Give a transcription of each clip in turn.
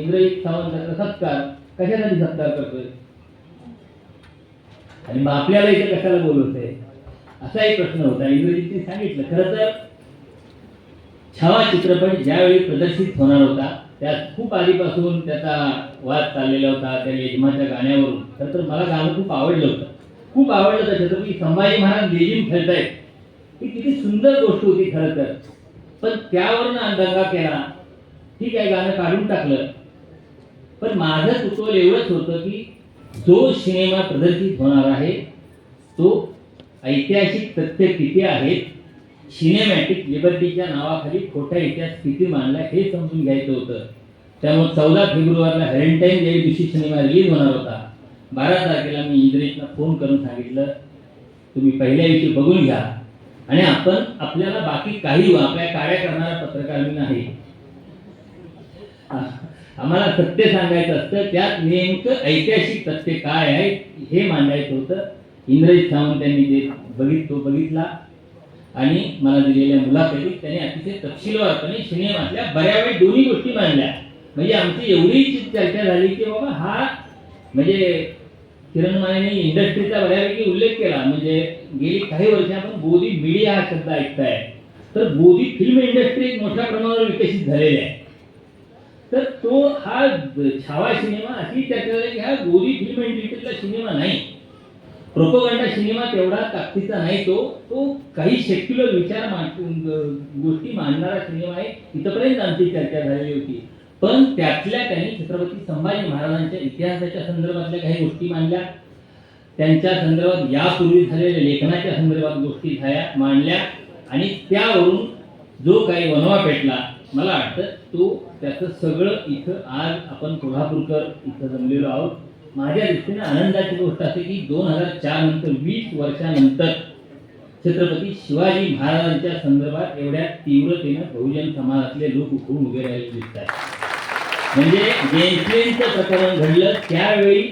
इंद्रजित सावंतांचा सत्कार कशासाठी सत्कार करतोय? आणि मग आपल्याला इथे कशाला बोलवतंय? असा एक प्रश्न होता. इंद्रजितने सांगितलं खरं तर छावा चित्रपट ज्यावेळी प्रदर्शित होणार होता त्यात खूप आधीपासून त्याचा वाद चाललेला होता त्या यजमाच्या गाण्यावरून. खरं तर मला गाणं खूप आवडलं होतं. खूप आवडलं तर छत्रपती संभाजी महाराज लेजिम खेळतायत. ही किती सुंदर गोष्ट होती खरं तर. पण त्यावरून दंगा केला. ठीक आहे गाणं काढून टाकलं. पण माझं कुतूहल एवढंच होतं की जो सिनेमा प्रदर्शित होणार आहे तो ऐतिहासिक तथ्य किती आहेत सिनेमॅटिक लिबर्टीच्या नावाखाली खोटा इतिहास किती मांडला हे समजून घ्यायचं होतं. त्यामुळे चौदा फेब्रुवारीला व्हॅलेंटाईन डे दिवशी सिनेमा रिलीज होणार होता. बारा तारखेला मी इंद्रेशला फोन करून सांगितलं तुम्ही पहिल्या दिवशी बघून घ्या. आणि आपण आपल्याला बाकी काही आपल्या कार्य करणारा पत्रकार मी नाही. आम्हाला सत्य सांगायचं असतं त्यात नेमकं ऐतिहासिक तथ्य काय आहे हे मांडायचं होतं. इंद्रजित सावंत यांनी जे बघित तो बघितला. आणि मला दिलेल्या मुलाखतीत त्यांनी अतिशय तपशीलवारपणे सिनेमातल्या बऱ्यापैकी दोन्ही गोष्टी मांडल्या. म्हणजे आमची एवढी चर्चा झाली की बाबा हा म्हणजे किरण माने इंडस्ट्रीचा बऱ्यापैकी उल्लेख केला. म्हणजे गेली काही वर्ष आपण बोधी मीडिया हा शब्द ऐकताय. तर बोधी फिल्म इंडस्ट्री एक मोठ्या प्रमाणावर विकसित झालेली आहे. तर तो हा छावा सिनेमा अशी चर्चा झाली की हा गोरी फिल्म इंडस्ट्रीतला सिनेमा नाही. प्रोपोगंडा सिनेमा तेवढा ताकदीचा नाही तो तो काही सेक्युलर विचार मान गोष्टी मांडणारा सिनेमा आहे. इथंपर्यंत आमची चर्चा झालेली होती. पण त्यातल्या त्यांनी छत्रपती संभाजी महाराजांच्या इतिहासाच्या संदर्भातल्या काही गोष्टी मांडल्या. त्यांच्या संदर्भात यापूर्वी झालेल्या लेखनाच्या संदर्भात गोष्टी झाल्या मांडल्या. आणि त्यावरून जो काही वनवा पेटला मला वाटतं तो त्याचं सगळं इथं आज आपण कोल्हापूरकर इथं जमलेलो आहोत. माझ्या दृष्टीने आनंदाची गोष्ट असे की दोन हजार चार नंतर वीस वर्षानंतर छत्रपती शिवाजी महाराजांच्या संदर्भात एवढ्या तीव्रतेनं बहुजन समाजातले लोक उठून उभे राहिले दिसत आहेत. म्हणजे जयंतीचं प्रकरण घडलं त्यावेळी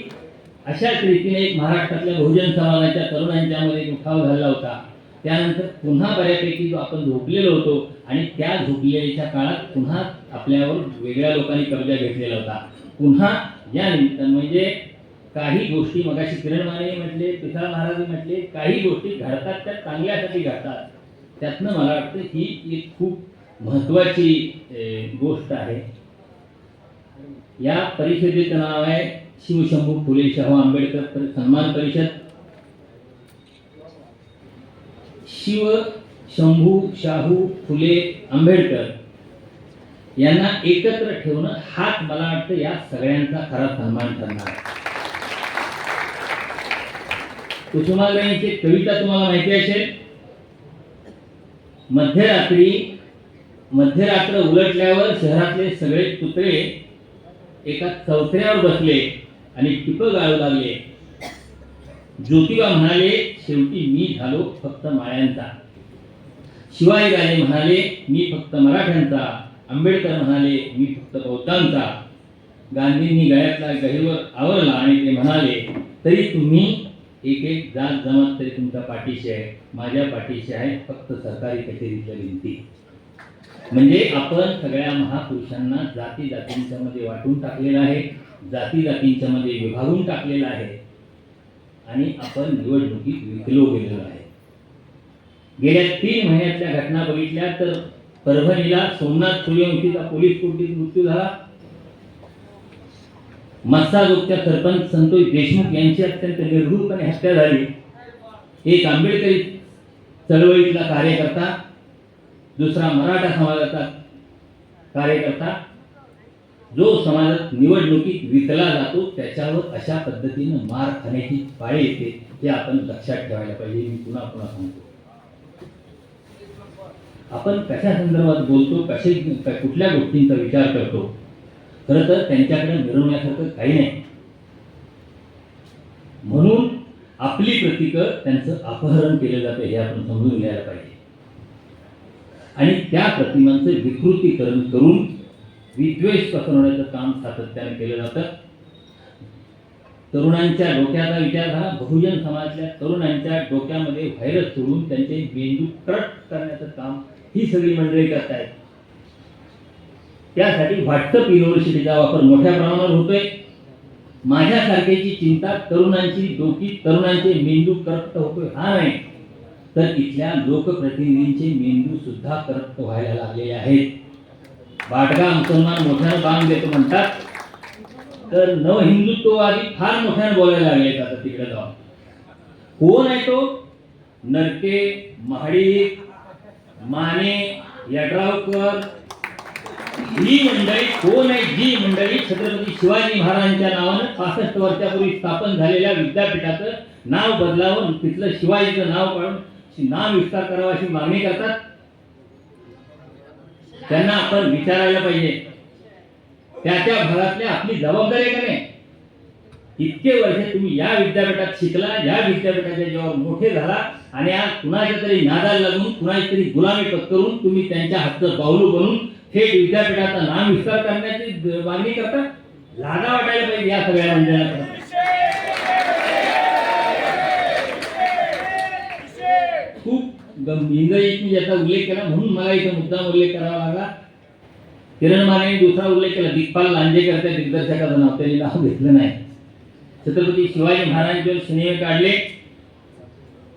अशाच रीतीने एक महाराष्ट्रातल्या बहुजन समाजाच्या तरुणांच्यामध्ये एक उठाव झाला होता. त्यानंतर पुन्हा बऱ्यापैकी जो आपण झोपलेलो होतो आणि त्या झोपलेल्या काळात पुन्हा आपल्यावर वेगळ्या लोकांनी कब्जा घेतलेला होता. पुन्हा या निमित्तानं म्हणजे काही गोष्टी मगाशी किरण माने म्हटले पिसाळ महाराज म्हटले काही गोष्टी घडतात त्या चांगल्यासाठी घडतात. त्यातनं मला वाटतं ही एक खूप महत्त्वाची गोष्ट आहे. या परिषदेचं नाव आहे शिवशंभू फुले शाहू आंबेडकर सन्मान परिषद. शिव शंभू शाहू फुले आंबेडकर. यांना एकत्र ठेवणं हाच मला वाटतं या सगळ्यांचा खरा सन्मान करणार कुसुमाग्रहींची कविता तुम्हाला माहिती असेल? मध्यरात्री मध्यरात्र उलटल्यावर शहरातले सगळे कुत्रे एका चौथऱ्यावर बसले आणि टिप गाळू लागले. ज्योतिबा म्हणाले शेवटी मी झालो फक्त माळ्यांचा. शिवाजी राजे म्हणाले मी फक्त मराठ्यांचा. आंबेडकर म्हणाले मी फक्त बौद्धांचा. गांधींनी गळ्यातला गहिवर आवरला आणि ते म्हणाले तरी तुम्ही एक एक जात जमात तरी तुमच्या पाठीशी आहे. माझ्या पाठीशी आहे फक्त सरकारी कचेरीच्या भिंती. म्हणजे आपण सगळ्या महापुरुषांना जाती जातींच्या मध्ये वाटून टाकलेलं आहे जाती जातींच्या मध्ये विभागून टाकलेलं आहे आणि आपण निवडणुकीत विकलो गेलेलो आहे. गेल्या तीन महिन्यातल्या घटना बघितल्या तर परभणीला सोमनाथ सूर्यवंशीचा पोलीस कोटीत मृत्यू झाला. मस्साजोगच्या सरपंच संतोष देशमुख यांची अत्यंत निर्भूलपणे हत्या झाली. एक आंबेडकरी चळवळीतला कार्यकर्ता दुसरा मराठा समाजाचा कार्यकर्ता. जो समाजात निवडणुकीत विकला जातो त्याच्यावर अशा पद्धतीनं मार खाण्याची पाळी येते हे आपण लक्षात ठेवायला पाहिजे. मी पुन्हा पुन्हा सांगतो. आपण कशा संदर्भात बोलतो कसे कुठल्या गोष्टींचा विचार करतो खरं तर त्यांच्याकडे मिरवण्यासारखं काही नाही. म्हणून आपली प्रतीकं त्यांचं अपहरण केलं जातं हे आपण समजून घ्यायला पाहिजे. आणि त्या प्रतिमांचं विकृतीकरण करून विद्वेष पसरवण्याचं काम सातत्याने केलं जातं. तरुणांच्या डोक्याचा विचार झाला बहुजन समाजातल्या तरुणांच्या डोक्यामध्ये व्हायरस सोडून त्यांचे मेंदू क्रट करण्याचं काम ही सगळी मंडळी करतायत. त्यासाठी व्हॉट्सअप युनिव्हर्सिटीचा वापर मोठ्या प्रमाणावर होतोय. माझ्यासारख्याची चिंता तरुणांची डोकी तरुणांचे मेंदू करप्त होतोय. हा नाही तर इथल्या लोकप्रतिनिधींचे मेंदू सुद्धा करप्त व्हायला लागलेले आहेत. बाटगा मुसलमान मोठ्यानं बांध देतो म्हणतात. तर नव हिंदुत्ववादी फार मोठ्यानं बोलायला लागले आता तिकडे जाऊन. कोण आहे तो? नरके महाडिक माने यड्रावकर ही मंडळी कोण आहे? जी मंडळी छत्रपती शिवाजी महाराजांच्या नावानं पासष्ट वर्षापूर्वी स्थापन झालेल्या विद्यापीठाचं नाव बदलावून तिथलं शिवाजीचं नाव काढून नाव विस्तार करावा अशी मागणी करतात. त्यांना आपण विचारायला पाहिजे. त्या त्या भागातल्या आपली जबाबदारी आहे का नाही? इतके वर्ष तुम्ही या विद्यापीठात शिकला या विद्यापीठाच्या जेव्हा मोठे झाला आणि आज कुणाच्या तरी नादाला लागून कुणाची तरी गुलामी पत्करून तुम्ही त्यांच्या हातचं बाहुलू बनून थेट विद्यापीठाचा नाम विस्तार करण्याची मागणी करता? लागा वाटायला पाहिजे या सगळ्या मंडळाला खूप गं- इंग्रजीत मी याचा उल्लेख केला म्हणून मला इथं मुद्दा उल्लेख करावा लागला. किरण माने दुसरा उल्लेख केला दिग्पाल लांजेकर त्या दिग्दर्शकाचं नाव त्यांनी नाव घेतलं नाही. छत्रपती शिवाजी महाराजांचे स्नेह काढले.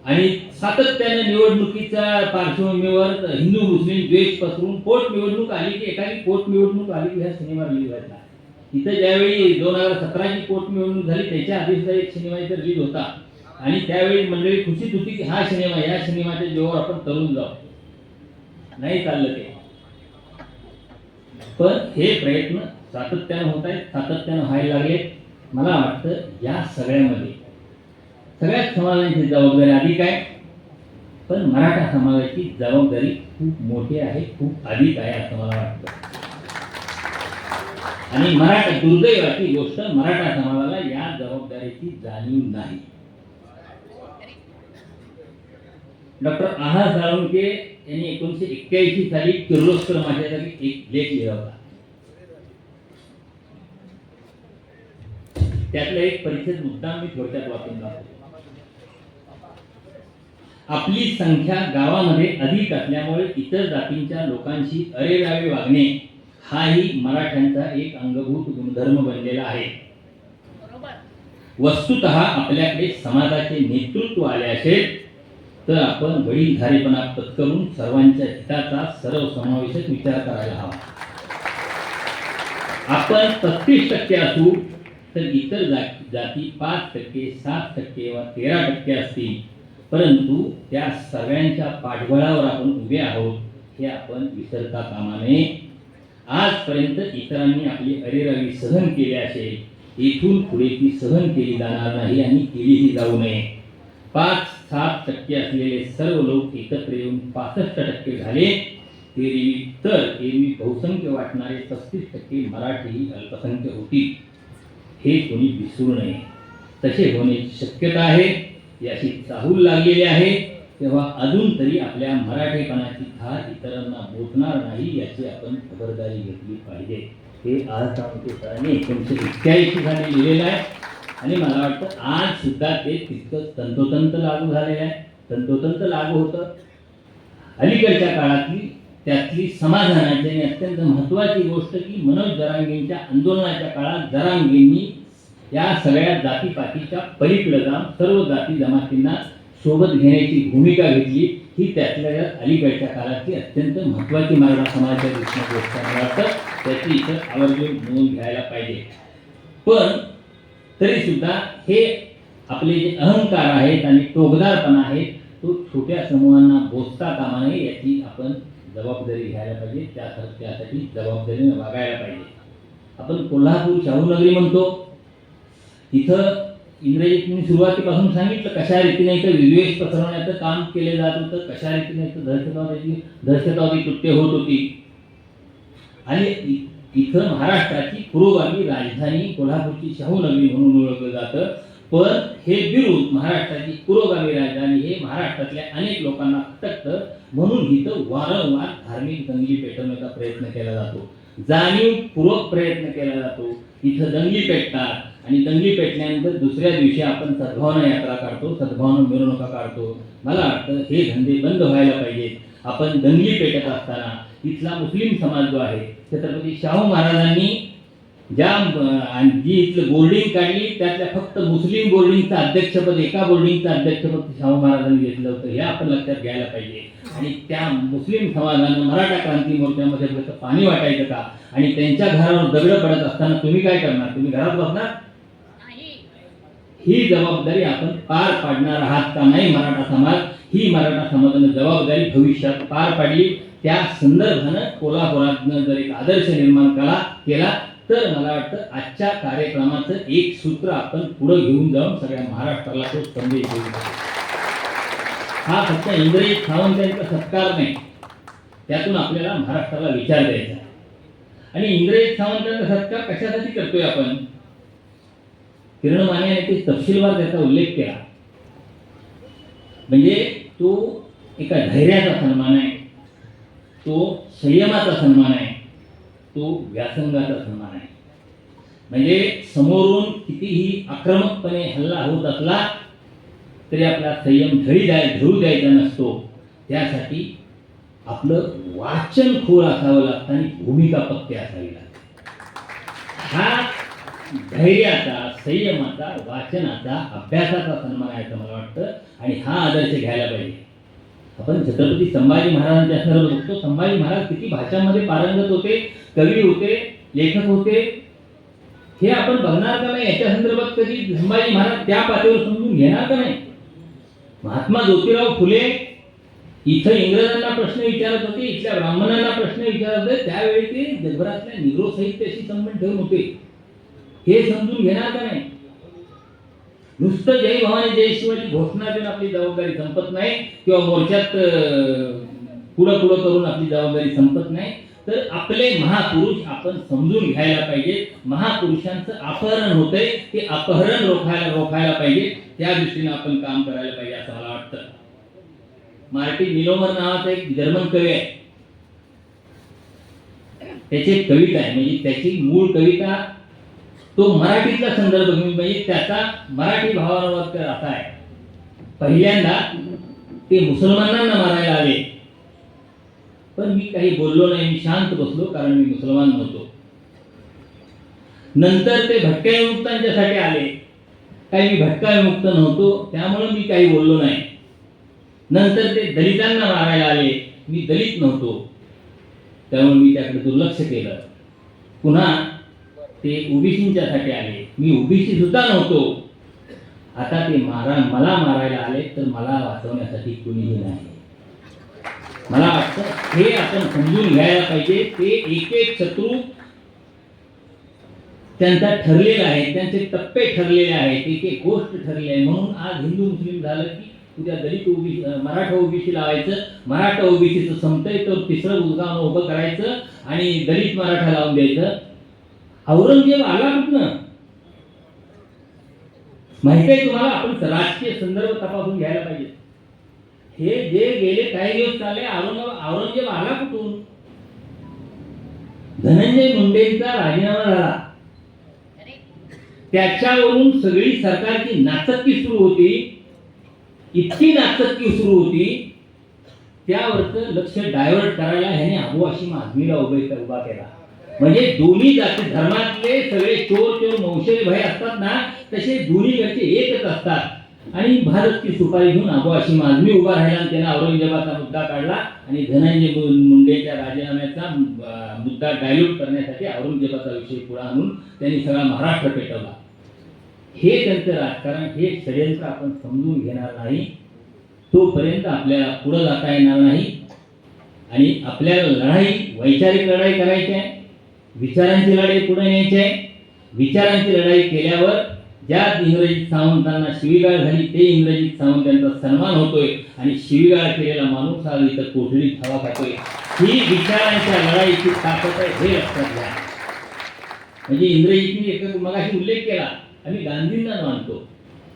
आणि सातत्याने निवडणुकीच्या पार्श्वभूमीवर हिंदू मुस्लिम द्वेष पसरून पोट निवडणूक आली की एखादी पोटनिवडणूक आली की ह्या सिनेमा रिलीज व्हायचा. इथं ज्यावेळी दोन हजार सतराची पोटनिवडणूक झाली त्याच्या आधीचा एक सिनेमा इथं रिलीज होता. आणि त्यावेळी मंडळी खुशीत होती की हा सिनेमा या सिनेमाच्या जीवावर आपण तरुण जाऊ. नाही चाललं ते. पण हे प्रयत्न सातत्यानं होत आहेत सातत्यानं व्हायला लागले मला वाटतं या सगळ्यामध्ये. सगळ्याच समाजांची जबाबदारी अधिक आहे पण मराठा समाजाची जबाबदारी खूप मोठी आहे खूप अधिक आहे असं मला वाटतं. आणि मराठा दुर्दैवाची गोष्ट मराठा समाजाला या जबाबदारीची जाणीव नाही. डॉक्टर आहा साळुंके यांनी एकोणीशे एक्क्याऐंशी साली किर्लोस्कर माझ्यासाठी एक लेख लिहिला होता. त्यातला एक परिच्छेद मुद्दा मी थोडक्यात वाचून दाखवतो. आपली संख्या गावामध्ये अधिक असल्यामुळे इतर जातींच्या लोकांशी अरेरावे वागणे हाही मराठ्यांचा एक अंगभूत गुणधर्म बनलेला आहे. वस्तुत आपल्याकडे समाजाचे नेतृत्व आले असेल तर आपण वडीलधारेपणा पत्करून सर्वांच्या हिताचा सर्वसमावेशक विचार करायला हवा. आपण पस्तीस टक्के असू तर इतर जाती पाच टक्के सात टक्के वा तेरा टक्के असतील. परंतु त्या सगळ्यांच्या पाठबळावर आपण उभे आहोत हे आपण विसरता कामा नये. आजपर्यंत इतरांनी आपली अरेरावी सहन केली असेल इथून पुढे ती सहन केली जाणार नाही आणि केलीही जाऊ नये. पाच सात टक्के असलेले सर्व लोक एकत्र येऊन पासष्ट टक्के झाले एरवी तर एरवी बहुसंख्य वाटणारे पस्तीस टक्के मराठी ही अल्पसंख्य होती. हे कोणी विसरू नये. तसे होण्याची शक्यता आहे याची चाहूल लागलेली आहे तेव्हा अजून तरी आपल्या मराठेपणाची धार इतरांना बोधणार नाही याची आपण खबरदारी घेतली पाहिजे. हे आज सांगते सरांनी एकोणीसशे एक्क्याऐंशी साली लिहिलेलं आहे. आणि मला वाटतं आज सुद्धा ते तितकं तंतोतंत लागू झालेलं आहे. तंतोतंत लागू होतं. अलीकडच्या काळातली त्यातली समाधानाची आणि अत्यंत महत्त्वाची गोष्ट की मनोज दरांगेंच्या आंदोलनाच्या काळात दरांगेंनी या सगळ्या जातीपातीच्या पलीकडे जाऊन सर्व जाती जमातींना सोबत घेण्याची भूमिका घेतली. ही त्यातल्या त्यात अलीकडच्या काळातली अत्यंत महत्त्वाची मराठा समाजाच्या दृष्टीने गोष्ट मला वाटतं त्याची इतर आवर्जून नोंद घ्यायला पाहिजे. पण तरीसुद्धा हे आपले जे अहंकार आहेत आणि टोकदारपणा आहे तो छोट्या समूहांना बोचता कामा नये याची आपण जबाबदारी घ्यायला पाहिजे त्या त्यासाठी जबाबदारीने वागायला पाहिजे. आपण कोल्हापूर शाहूनगरी म्हणतो. इथं इंग्रजीत मी सुरुवातीपासून सांगितलं कशा रीतीने इथं विद्वेष पसरवण्याचं काम केले जात होतं कशा रीतीने इथं दहशतवादाची दहशतवादी कृत्य होत होती. आणि इ- इथं महाराष्ट्राची पुरोगामी राजधानी कोल्हापूरची शाहूनगरी म्हणून ओळखलं जातं. पण हे बिरुद महाराष्ट्राची पुरोगामी राजधानी हे महाराष्ट्रातल्या अनेक लोकांना खटकतं म्हणून इथं वारंवार धार्मिक दंगली पेटवण्याचा प्रयत्न केला जातो. जाणीवपूर्वक प्रयत्न केला जातो. इथं दंगली पेटतात आणि दंगली पेटल्यानंतर दुसऱ्या दिवशी आपण सद्भावना यात्रा काढतो सद्भावना मिरवणुका काढतो. मला वाटतं हे धंदे बंद व्हायला पाहिजेत. आपण दंगली पेटत असताना इथला मुस्लिम समाज जो आहे छत्रपती शाहू महाराजांनी ज्या जी इथलं बोर्डिंग काढली त्यातल्या फक्त मुस्लिम बोर्डिंगचं अध्यक्षपद एका बोर्डिंगचं अध्यक्षपद शाहू महाराजांनी घेतलं होतं हे आपण लक्षात घ्यायला पाहिजे. आणि त्या मुस्लिम समाजानं मराठा क्रांती मोर्चामध्ये पाणी वाटायचं का? आणि त्यांच्या घरावर दगड पडत असताना तुम्ही काय करणार? तुम्ही घरात बसणार? ही जबाबदारी आपण पार पाडणार आहात का नाही मराठा समाज? ही मराठा समाजानं जबाबदारी भविष्यात पार पाडली. त्या संदर्भानं कोल्हापुरातनं जर एक आदर्श निर्माण करा केला तर मला वाटतं आजच्या कार्यक्रमाचं एक सूत्र आपण पुढे घेऊन जाऊन सगळ्या महाराष्ट्राला तो संदेश देऊ. हा फक्त इंग्रजी सावंतांचा सत्कार नाही. त्यातून आपल्याला महाराष्ट्राला विचार द्यायचा आणि इंग्रजी सावंतांचा सत्कार कशासाठी करतोय आपण? किरण माने यांनी ते तपशीलवार त्याचा उल्लेख केला. म्हणजे तो एका धैर्याचा सन्मान आहे. तो संयमाचा सन्मान आहे. तो व्यासंगाचा सन्मान आहे. म्हणजे समोरून कितीही आक्रमकपणे हल्ला होत असला तरी आपला संयम धरी द्याय धरू द्यायचा नसतो. त्यासाठी आपलं वाचन खोल असावं लागतं आणि भूमिका पक्की असावी लागते. हा धैर्याचा संयमाचा वाचनाचा अभ्यासाचा सन्मान आहे असं मला वाटतं. आणि हा आदर्श घ्यायला पाहिजे. आपण छत्रपती संभाजी महाराजांच्या सर्व बघतो संभाजी महाराज किती भाषांमध्ये पारंगत होते कवी होते लेखक होते हे आपण बघणार का नाही? याच्या संदर्भात कधी संभाजी महाराज त्या पातळीवर समजून घेणार का नाही? महात्मा ज्योतिराव फुले इथं इंग्रजांना प्रश्न विचारत होते इथल्या ब्राह्मणांना प्रश्न विचारत होते. त्यावेळी ते जगभरातल्या निग्रो साहित्याशी संबंध ठेवून होते. हे समजून घेणार का नाही? नुसतं जय भवानी जय शिवाजी घोषणा देऊन आपली जबाबदारी संपत नाही किंवा मोर्चात पुढं पुढं करून आपली जबाबदारी संपत नाही. तर आपले महापुरुष आपण समजून घ्यायला पाहिजे. महापुरुषांचं अपहरण होतंय ते अपहरण रोखायला रोखायला पाहिजे. त्या दृष्टीने आपण काम करायला पाहिजे असं मला वाटतं. मार्टिन निलोमर नावाचा एक जर्मन कवी आहे. त्याची एक कविता आहे. म्हणजे त्याची मूळ कविता तो मराठीतला संदर्भ घेऊन म्हणजे त्याचा मराठी भावानुवाद असा आहे. पहिल्यांदा ते मुसलमानांना मारायला आले. पण मी काही बोललो नाही मी शांत बसलो कारण मी मुसलमान नव्हतो. नंतर ते भटक्या विमुक्तांच्यासाठी आले. काही मी भटका विमुक्त नव्हतो त्यामुळे मी काही बोललो नाही. नंतर ते दलितांना मारायला आले. मी दलित नव्हतो. त्यामुळे मी त्याकडे दुर्लक्ष केलं. पुन्हा ते ओबीसींच्यासाठी आले. मी ओबीसी सुद्धा नव्हतो. आता ते मारा मला मारायला आले तर मला वाचवण्यासाठी कुणीही नाही. मला वाटतं हे आपण समजून घ्यायला पाहिजे ते एक एक शत्रू त्यांचा ठरलेला आहे त्यांचे टप्पे ठरलेले आहेत एक एक गोष्ट ठरली आहे. म्हणून आज हिंदू मुस्लिम झालं की उद्या दलित ओबीसी मराठा ओबीसी लावायचं मराठा ओबीसीचं संपतंय तर तिसरं उद्गाव उभं करायचं आणि दलित मराठा लावून द्यायचं. औरंगजेब आला कुठनं? माहिती आहे तुम्हाला? आपण राजकीय संदर्भ तपासून घ्यायला पाहिजे. हे जे गेले काही दिवस चालले औरंगाबाद औरंगजेब आला कुठून? धनंजय मुंडेंचा राजीनामा झाला. त्याच्यावरून सगळी सरकारची नाचक्की सुरू होती. इतकी नाचक्की सुरू होती. त्यावरचं लक्ष डायव्हर्ट करायला ह्याने अबू अशी आझमीला उभे उभा केला. म्हणजे दोन्ही जाती धर्मातले सगळे चोर चोर नौशेरे भय असतात ना तसे दोन्हीकडचे एकच असतात. आणि भारत की सुपारी घेऊन अबू अशी आझमी उभा राहिला आणि त्याने औरंगजेबाचा मुद्दा काढला आणि धनंजय मुंडेच्या राजीनाम्याचा मुद्दा डायल्यूट करण्यासाठी औरंगजेबाचा विषय पुढे आणून त्यांनी सगळा महाराष्ट्र पेटवला. हे त्यांचं राजकारण हे षडयंत्र आपण समजून घेणार नाही. तोपर्यंत आपल्याला पुढं जाता येणार नाही. आणि आपल्याला लढाई वैचारिक लढाई करायची आहे. विचारांची लढाई पुढे न्यायची आहे. विचारांची लढाई केल्यावर ज्या इंग्रजीत सावंतांना शिवीगाळ झाली ते इंग्रजीत सावंतांचा सन्मान होतोय आणि शिवीगाळ केलेला माणूस आज इथं कोठडीत हवा खातोय. ही विचारांच्या लढाईची ताकद आहे हे लक्षात घ्या. म्हणजे इंग्रजीत एक मगाशी उल्लेख केला आम्ही गांधींना मानतो.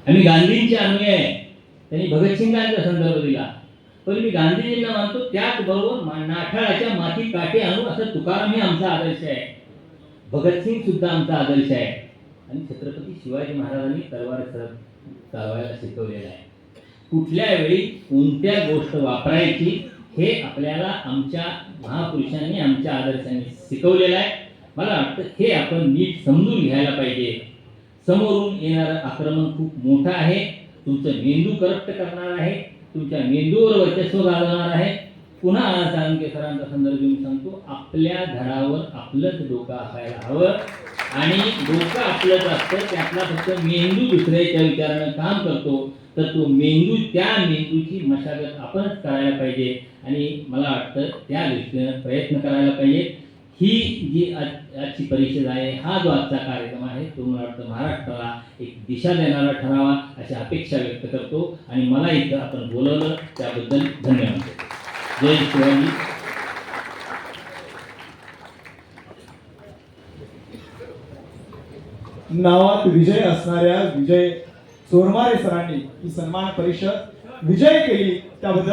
आम्ही गांधींचे अनुयाय आहे. त्यांनी भगतसिंगांचा संदर्भ दिला. पण मी गांधीजींना मानतो त्याचबरोबर नाठाळाच्या माती काठी आणू असं तुकाराम हे आमचा आदर्श आहे. भगतसिंग सुद्धा आमचा आदर्श आहे. आणि छत्रपती शिवाजी महाराजांनी तलवार सर चालवायला शिकवलेला आहे. कुठल्या वेळी कोणत्या गोष्ट वापरायची हे आपल्याला आमच्या महापुरुषांनी आमच्या आदर्शांनी शिकवलेलं आहे. मला वाटतं हे आपण नीट समजून घ्यायला पाहिजे. समोरून येणारं आक्रमण खूप मोठं आहे. तुमचं मेंदू करप्ट करणार आहे. तुमच्या मेंदूवर वर्चस्व गाजवणार आहे. पुन्हा चाणक्य सरांचा संदर्भ मी सांगतो आपल्या घरावर आपलंच डोकं असायला हवं. आणि डोकं आपलंच असतं त्यातला फक्त मेंदू दुसऱ्याच्या विचारानं काम करतो. तर तो मेंदू त्या मेंदूची मशागत आपणच करायला पाहिजे. आणि मला वाटतं त्या दृष्टीनं प्रयत्न करायला पाहिजे. ही जी आज- आजची परिषद आहे हा जो आजचा कार्यक्रम आहे तो मला वाटतं महाराष्ट्राला एक दिशा देणारा ठरावा अशी अपेक्षा व्यक्त करतो आणि मला इथं आपण बोलवलं त्याबद्दल धन्यवाद. जय शिवाजी. नावात विजय असणाऱ्या विजय चोरमारे सरांनी ही सन्मान परिषद विजय केली त्याबद्दल